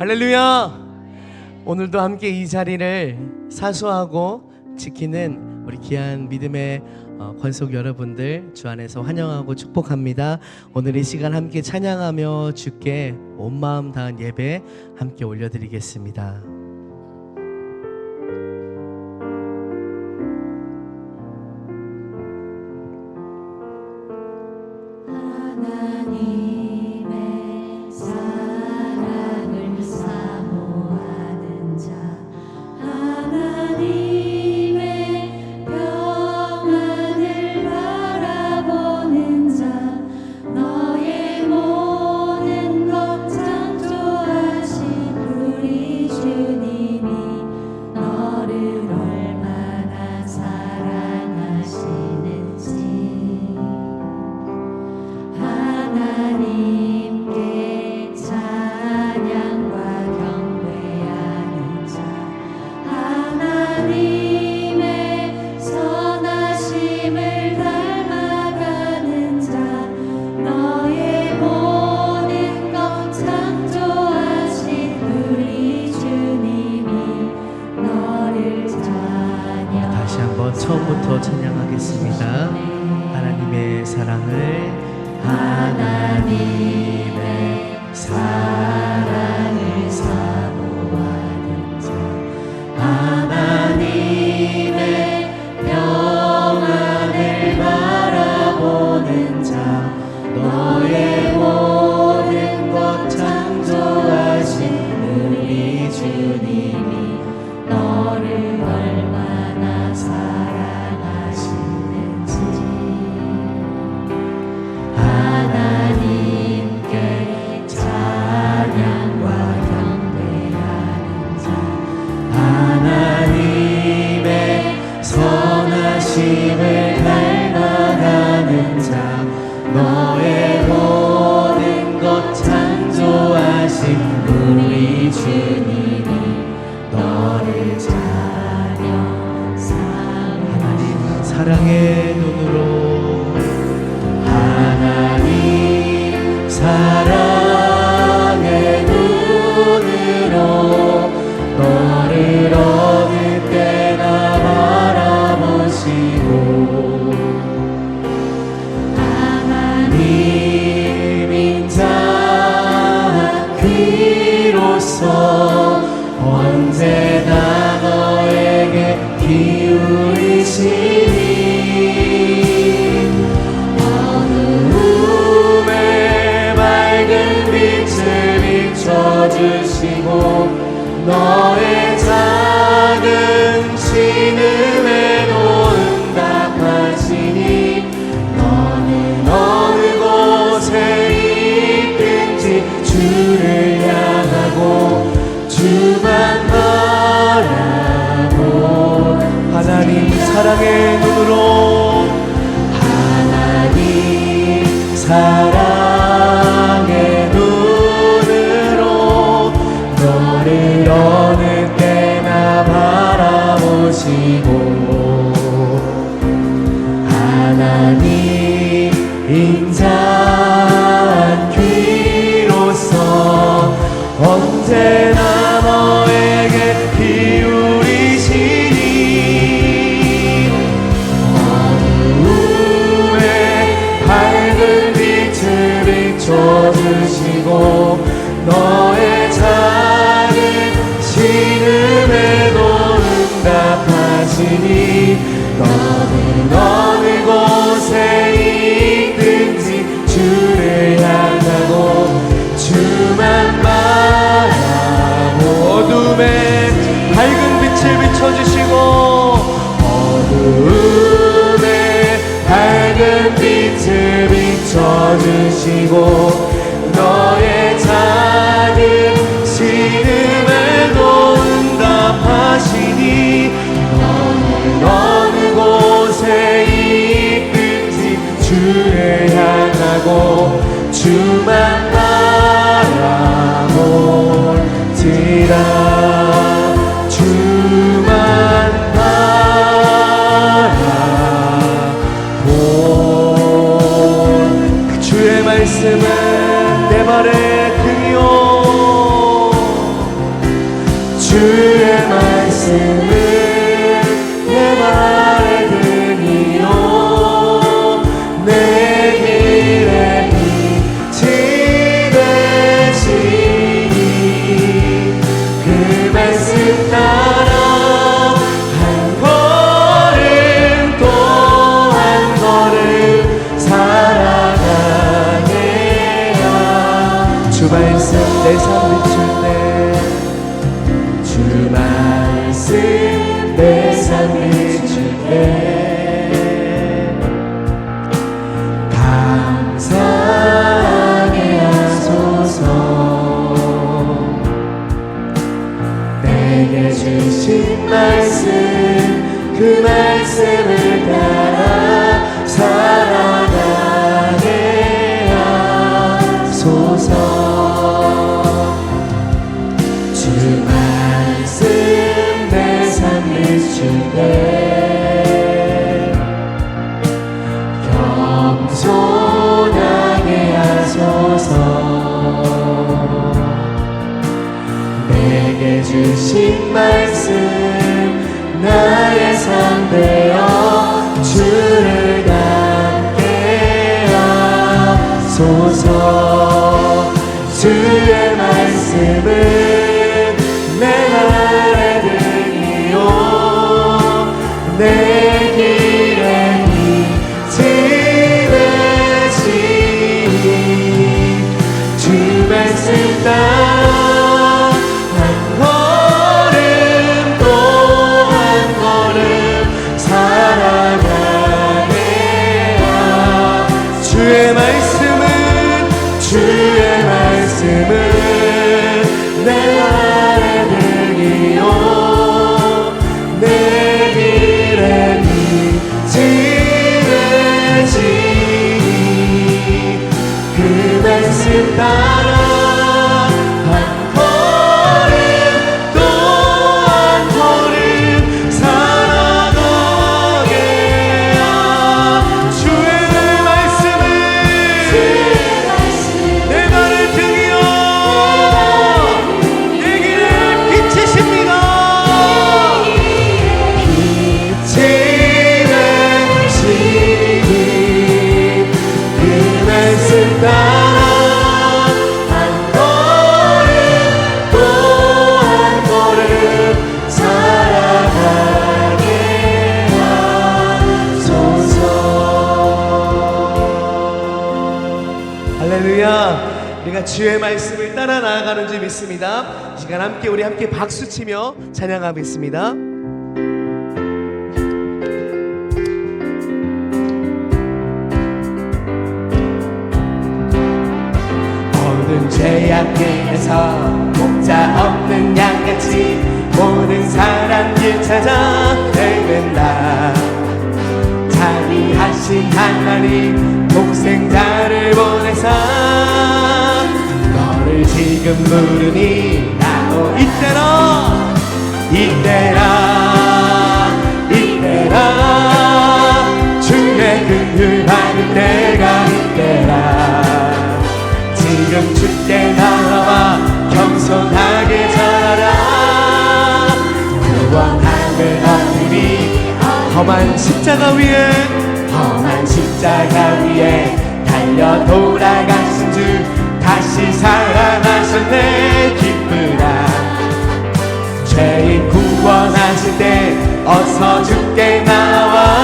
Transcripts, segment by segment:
할렐루야! 오늘도 함께 이 자리를 사수하고 지키는 우리 귀한 믿음의 어, 권속 여러분들 주 안에서 환영하고 축복합니다. 오늘 이 시간 함께 찬양하며 주께 온 마음 다한 예배 함께 올려드리겠습니다. 너의 작은 신음에 응답하시니 너는 어느 곳에 있든지 주를 향하고 주만 바라보 하나님 사랑의 눈으로 하나님 사랑 see. 주시고 Father. 시간 함께 우리 함께 박수 치며 찬양하겠습니다. 모든 죄악에서 목자 없는 양같이 모든 사람 길 찾아 헤맨다 자비하신 하나님 동생자를 보내사 너를 지금 부르니 이때라 이때라 이때라. 주의 그 긍휼 받을 때가 이때라. 지금 주께 나와 겸손하게 전하라. 구원함을 얻으니 험한 십자가 위에 험한 십자가 위에 달려 돌아가신 주 다시 살아나셨네. 때 어서 죽게 나와.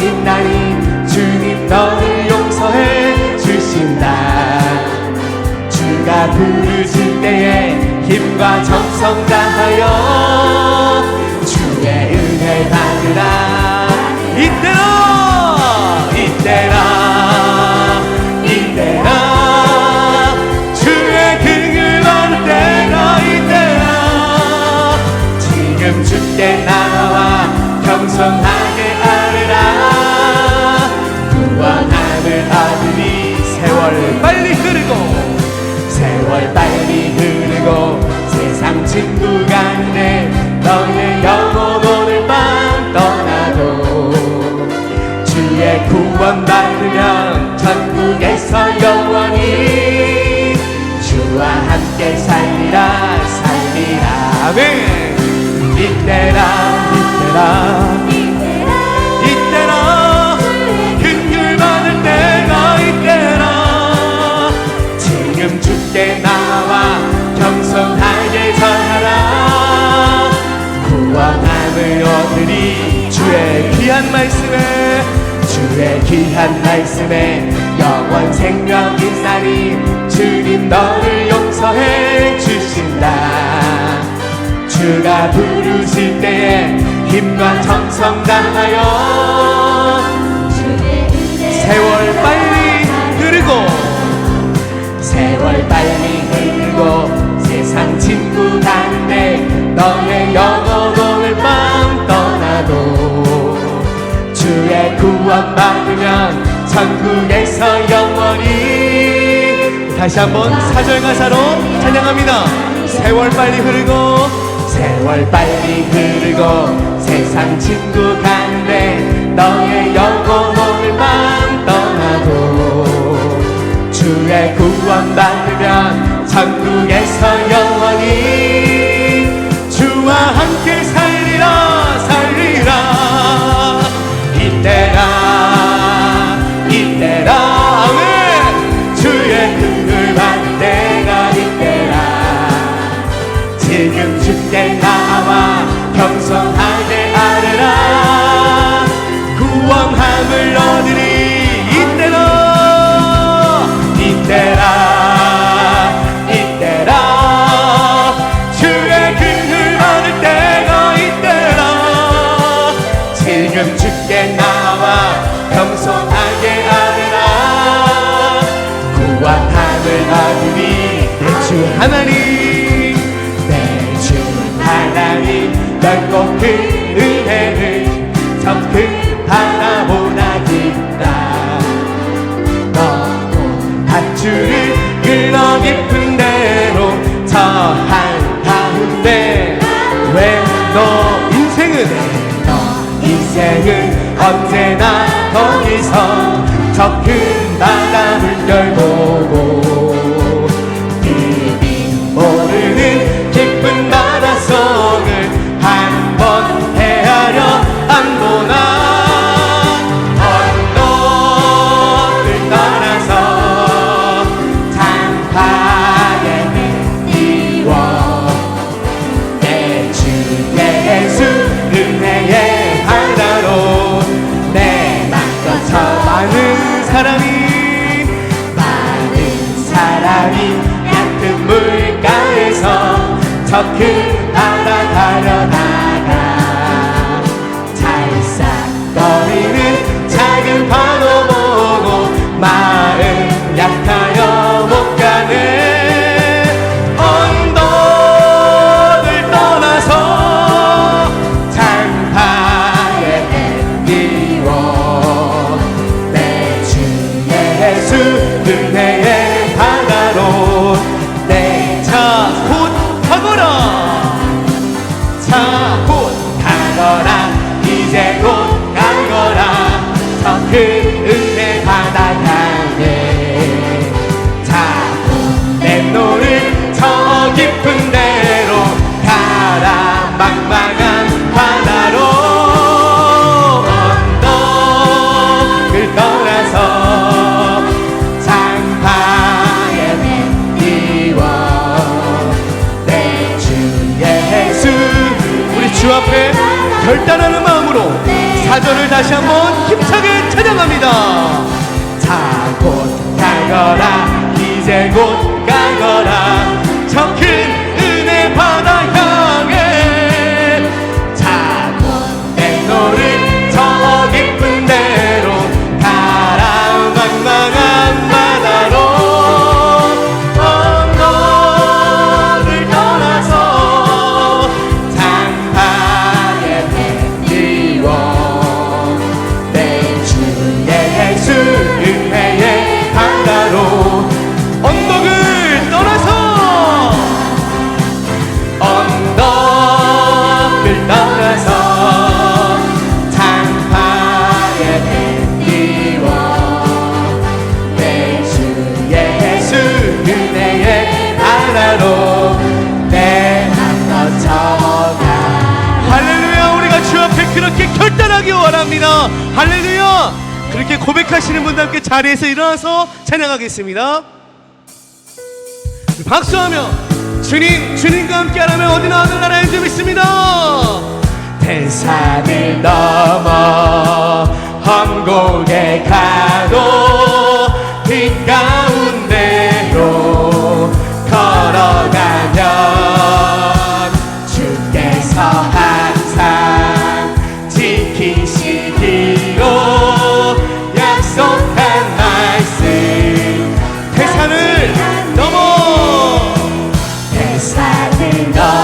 빛나니 주님 너를 용서해 주신다 주가 부르실 때에 힘과 정성 다하여 주의 은혜 받으라. 귀한 말씀에 주의 귀한 말씀에 영원 생명인 살이 주님 너를 용서해 주신다. 주가 부르실 때에 힘과 정성 다하여 세월 빨리 흐르고 세월 빨리 흐르고 세상 친구 간데 너의 영어 오늘 밤 떠나도 예수의 구원 받으면 천국에서 영원히. 다시 한번 사절 가사로 찬양합니다. 세월 빨리 흐르고 세월 빨리 흐르고 세상 친구 간데 너의 영혼 오늘 밤 떠나고. 주의 구원 받으면 천국에서 결단하는 마음으로 사전을 다시 한번 힘차게 찬양합니다. 합니다. 할렐루야! 그렇게 고백하시는 분들 함께 자리에서 일어나서 찬양하겠습니다. 박수하며 주님, 주님과 함께하라면 어디나 하늘나라에 좀 있습니다. 대산을 넘어 험곡에 가도 빛가 King God.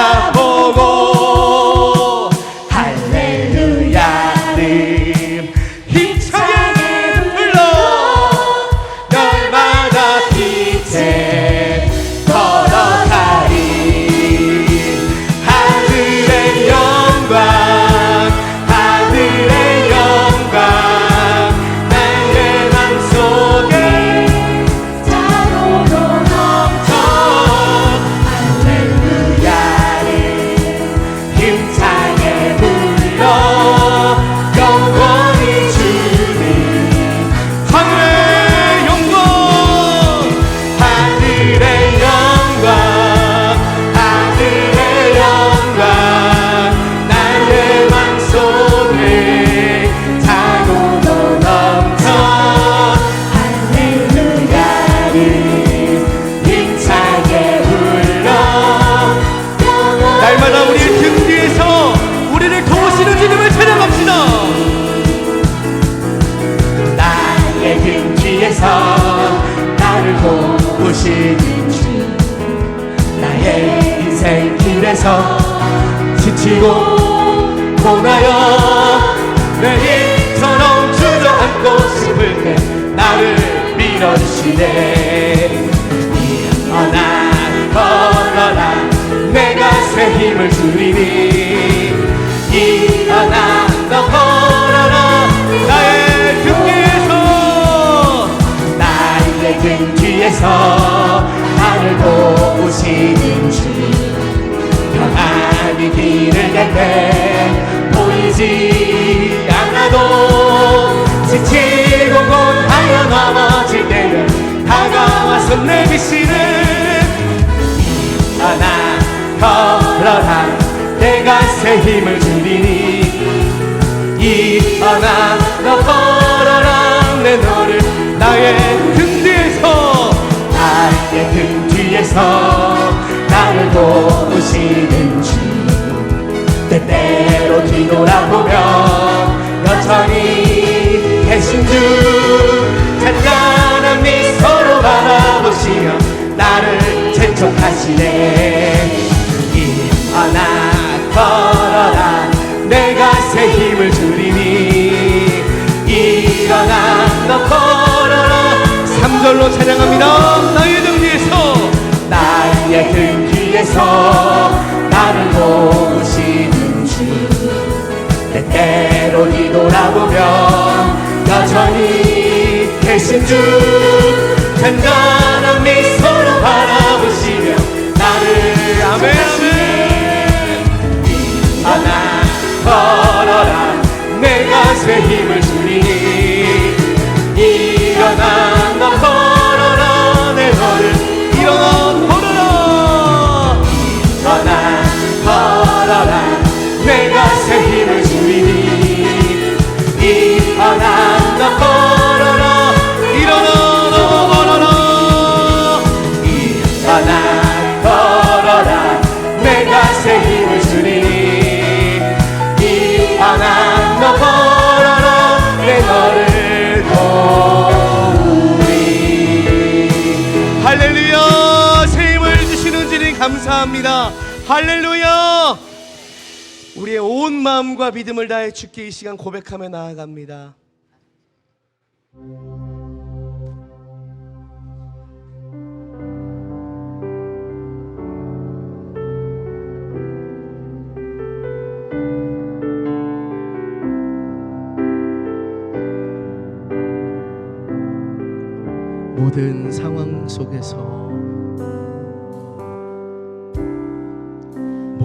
바라보 보이지 않아도 지치고 곧하여 넘어질 때면 다가와서 내비시는 일어나 걸어라. 내가 새 힘을 주리니 일어나 너 걸어라. 내 너를 나의 등 뒤에서 나의 등 뒤에서 나를 도우시는 뒤돌아보면 여전히 계신 주 잔잔한 미소로 바라보시며 나를 재촉하시네. 일어나 걸어라. 내가 새 힘을 주리니. 일어나 너 걸어라. 3절로 찬양합니다. 등 주 잔잔 감사합니다. 할렐루야. 우리의 온 마음과 믿음을 다해 주께 이 시간 고백하며 나아갑니다. 모든 상황 속에서